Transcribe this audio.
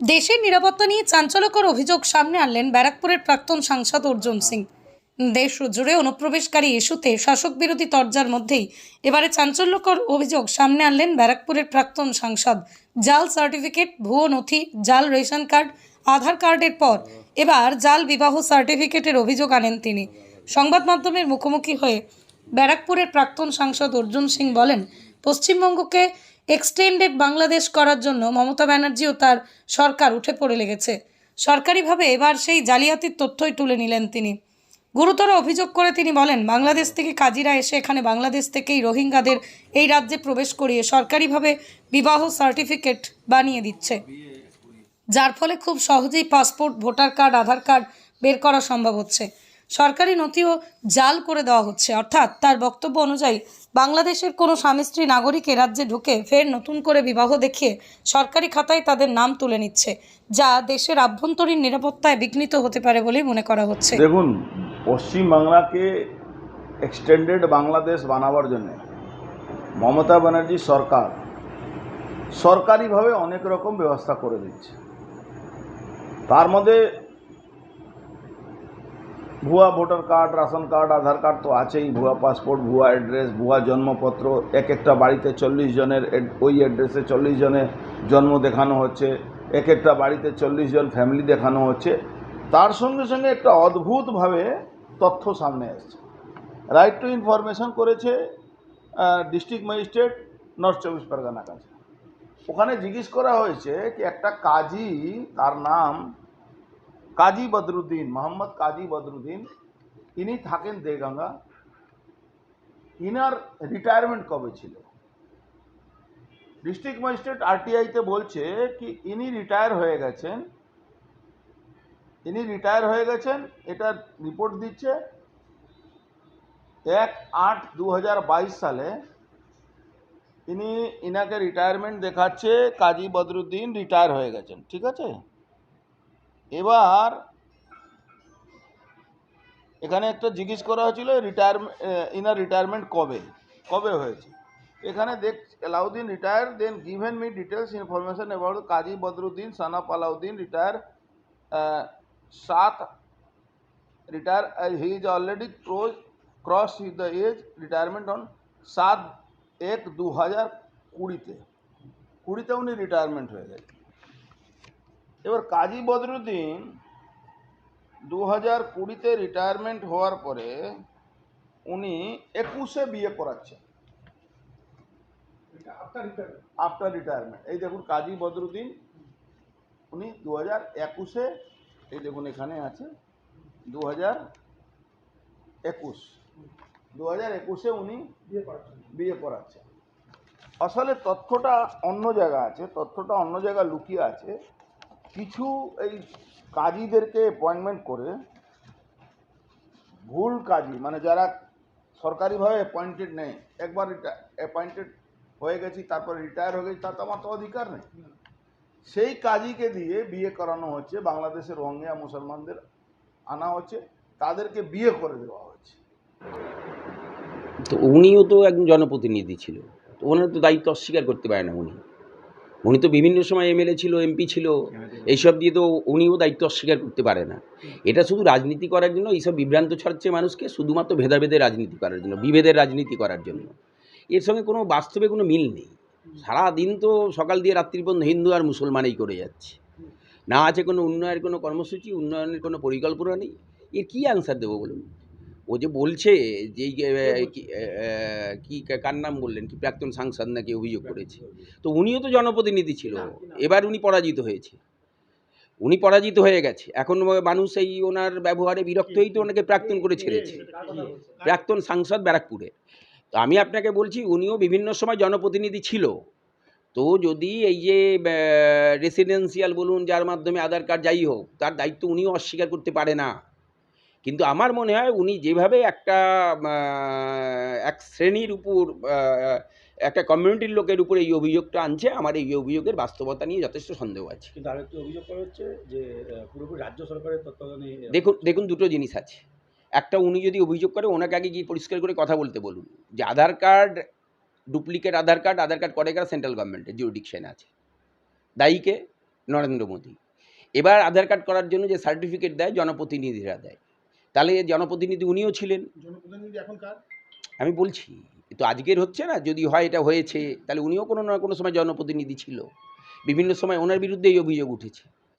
দেশের নিরাপত্তা নিয়ে চাঞ্চল্যকর অভিযোগ সামনে আনলেন ব্যারাকপুরের প্রাক্তন সাংসদ অর্জুন সিং। দেশ জুড়ে অনুপ্রবেশকারী ইস্যুতে শাসক বিরোধী তরজার মধ্যেই এবারে চাঞ্চল্যকর অভিযোগ সামনে আনলেন ব্যারাকপুরের প্রাক্তন সাংসদ। জাল সার্টিফিকেট ভুয়ো নথি জাল রেশন কার্ড আধার কার্ডের পর এবার জাল বিবাহ সার্টিফিকেটের অভিযোগ আনেন তিনি। সংবাদ মাধ্যমের মুখোমুখি হয়ে ব্যারাকপুরের প্রাক্তন সাংসদ অর্জুন সিং বলেন পশ্চিমবঙ্গকে এক্সটেন্ডেড বাংলাদেশ করার জন্য মমতা ব্যানার্জি ও তার সরকার উঠে পড়ে লেগেছে। সরকারিভাবে এবার সেই জালিয়াতির তথ্যই তুলে নিলেন তিনি। গুরুতর অভিযোগ করে তিনি বলেন, বাংলাদেশ থেকে কাজিরা এসে এখানে বাংলাদেশ থেকেই রোহিঙ্গাদের এই রাজ্যে প্রবেশ করিয়ে সরকারিভাবে বিবাহ সার্টিফিকেট বানিয়ে দিচ্ছে। যার ফলে খুব সহজেই passport, voter card, Aadhaar card বের করা সম্ভব হচ্ছে। সরকারি নথিও জাল করে দেওয়া হচ্ছে। অর্থাৎ তার বক্তব্য অনুযায়ী, বাংলাদেশের কোনো স্বামী স্ত্রী নাগরিক রাজ্যে ঢুকে ফের নতুন করে বিবাহ দেখিয়ে সরকারি খাতায় তাদের নাম তুলে নিচ্ছে, যা দেশের আভ্যন্তরীণ নিরাপত্তায় বিঘ্নিত হতে পারে বলেই মনে করা হচ্ছে। দেখুন পশ্চিমবাংলাকে এক্সটেন্ডেড বাংলাদেশ বানাবার জন্য মমতা ব্যানার্জি সরকার সরকারিভাবে অনেক রকম ব্যবস্থা করে দিচ্ছে। তার মধ্যে ভুয়া voter card, ration card, Aadhaar card তো আছেই, ভুয়া পাসপোর্ট, ভুয়া অ্যাড্রেস, ভুয়া জন্মপত্র এক একটা বাড়িতে চল্লিশ জনের ওই অ্যাড্রেসে চল্লিশ জনের জন্ম দেখানো হচ্ছে এক একটা বাড়িতে চল্লিশ জন ফ্যামিলি দেখানো হচ্ছে। তার সঙ্গে সঙ্গে একটা অদ্ভুতভাবে তথ্য সামনে আসছে। রাইট টু ইনফরমেশন করেছে ডিস্ট্রিক্ট ম্যাজিস্ট্রেট নর্থ চব্বিশ পরগনা কাছে। ওখানে জিজ্ঞেস করা হয়েছে কি একটা কাজী, তার নাম কাজী বদরুদ্দিন, মোহাম্মদ কাজী বদরুদ্দিন, ইনি থাকেন দেগঙ্গা। ইনার রিটায়ারমেন্ট কবে ছিল? ডিস্ট্রিক্ট ম্যাজিস্ট্রেট আরটিআইতে বলছে কি, ইনি রিটায়ার হয়ে গেছেন। ইনি রিটায়ার হয়ে গেছেন এটা রিপোর্ট দিচ্ছে। এক আট দু সালে ইনি, ইনাকে রিটায়ারমেন্ট দেখাচ্ছে, কাজী বদরুদ্দিন রিটায়ার হয়ে গেছেন, ঠিক আছে? এবার এখানে একটা জিজ্ঞেস করা হয়েছিল রিটায়ারমেন্ট ইনার রিটায়ারমেন্ট কবে? কবে হয়েছে? এখানে দেখ Alauddin retire then given me details information about Kazi Badruddin Sanap Alauddin retire সাত retire he is already cross cross the age retirement on সাত এক দু হাজার কুড়িতে। কুড়িতে উনি রিটায়ারমেন্ট হয়ে গেছে এবার কাজী বদরুদ্দিন দু হাজার কুড়িতে রিটায়ারমেন্ট হওয়ার পরে উনি একুশে বিয়ে করাচ্ছেন। আফটার রিটায়ারমেন্ট এই দেখুন কাজী বদরুদ্দিন উনি দু হাজার একুশে এই দেখুন এখানে আছে দু হাজার একুশ দু হাজার একুশে উনি বিয়ে করাচ্ছেন। আসলে তথ্যটা অন্য জায়গা আছে তথ্যটা অন্য জায়গা লুকিয়ে আছে। কিছু এই কাজীদেরকে অ্যাপয়েন্টমেন্ট করে ভুল কাজী মানে যারা সরকারিভাবে অ্যাপয়েন্টেড নেই, একবার অ্যাপয়েন্টেড হয়ে গেছি, তারপরে রিটায়ার হয়ে গেছি, তার তো আমার তো অধিকার নেই। সেই কাজীকে দিয়ে বিয়ে করানো হচ্ছে, বাংলাদেশের রোহিঙ্গা মুসলমানদের আনা হচ্ছে, তাদেরকে বিয়ে করে দেওয়া হচ্ছে। তো উনিও তো একজন জনপ্রতিনিধি ছিল, তো ওনার তো দায়িত্ব অস্বীকার করতে পারে না উনি। উনি তো বিভিন্ন সময় এমএলএ ছিল এমপি ছিল। এইসব দিয়ে তো উনিও দায়িত্ব অস্বীকার করতে পারে না। এটা শুধু রাজনীতি করার জন্য এইসব বিভ্রান্ত ছড়াচ্ছে মানুষকে শুধুমাত্র ভেদাভেদের রাজনীতি করার জন্য বিভেদের রাজনীতি করার জন্য। এর সঙ্গে কোনো বাস্তবে কোনো মিল নেই। সারা দিন তো সকাল দিয়ে রাত্রি পর্যন্ত হিন্দু আর মুসলমানই করে যাচ্ছে। না আছে কোনো উন্নয়নের কোনো কর্মসূচি উন্নয়নের কোনো পরিকল্পনা নেই। এর কী অ্যান্সার দেবো বলুন? ও যে বলছে যে কি কার নাম বললেন? কি প্রাক্তন সাংসদ নাকি অভিযোগ করেছে? তো উনিও তো জনপ্রতিনিধি ছিল। এবার উনি পরাজিত হয়েছে। উনি পরাজিত হয়ে গেছে। এখন মানুষ এই ওনার ব্যবহারে বিরক্ত হয়েই তো ওনাকে প্রাক্তন করে ছেড়েছে। প্রাক্তন সাংসদ ব্যারাকপুরে। তো আমি আপনাকে বলছি উনিও বিভিন্ন সময় জনপ্রতিনিধি ছিল। তো যদি এই যে রেসিডেন্সিয়াল বলুন যার মাধ্যমে আধার কার্ড যাই হোক তার দায়িত্ব উনিও অস্বীকার করতে পারে না। কিন্তু আমার মনে হয় উনি যেভাবে একটা এক শ্রেণির উপর একটা কমিউনিটির লোকের উপরে এই অভিযোগটা আনছে আমার এই অভিযোগের বাস্তবতা নিয়ে যথেষ্ট সন্দেহ আছে। কিন্তু আরেকটি অভিযোগ করা হচ্ছে যে পুরোপুরি রাজ্য সরকারের তত্ত্বাবধানে দেখুন দেখুন দুটো জিনিস আছে। একটা উনি যদি অভিযোগ করে ওনাকে আগে গিয়ে পরিষ্কার করে কথা বলতে বলুন যে Aadhaar card duplicate Aadhaar card Aadhaar card করে কারা সেন্ট্রাল গভর্নমেন্টের জুরিডিকশন আছে। দায়ীকে নরেন্দ্র মোদী। এবার আধার কার্ড করার জন্য যে সার্টিফিকেট দেয় জনপ্রতিনিধিরা দেয়। তাহলে জনপ্রতিনিধি উনিও ছিলেন। আমি বলছি তো আজকের হচ্ছে না যদি হয় এটা হয়েছে তাহলে উনিও কোনো না কোনো সময় জনপ্রতিনিধি ছিল। বিভিন্ন সময় ওনার বিরুদ্ধেই অভিযোগ উঠেছে।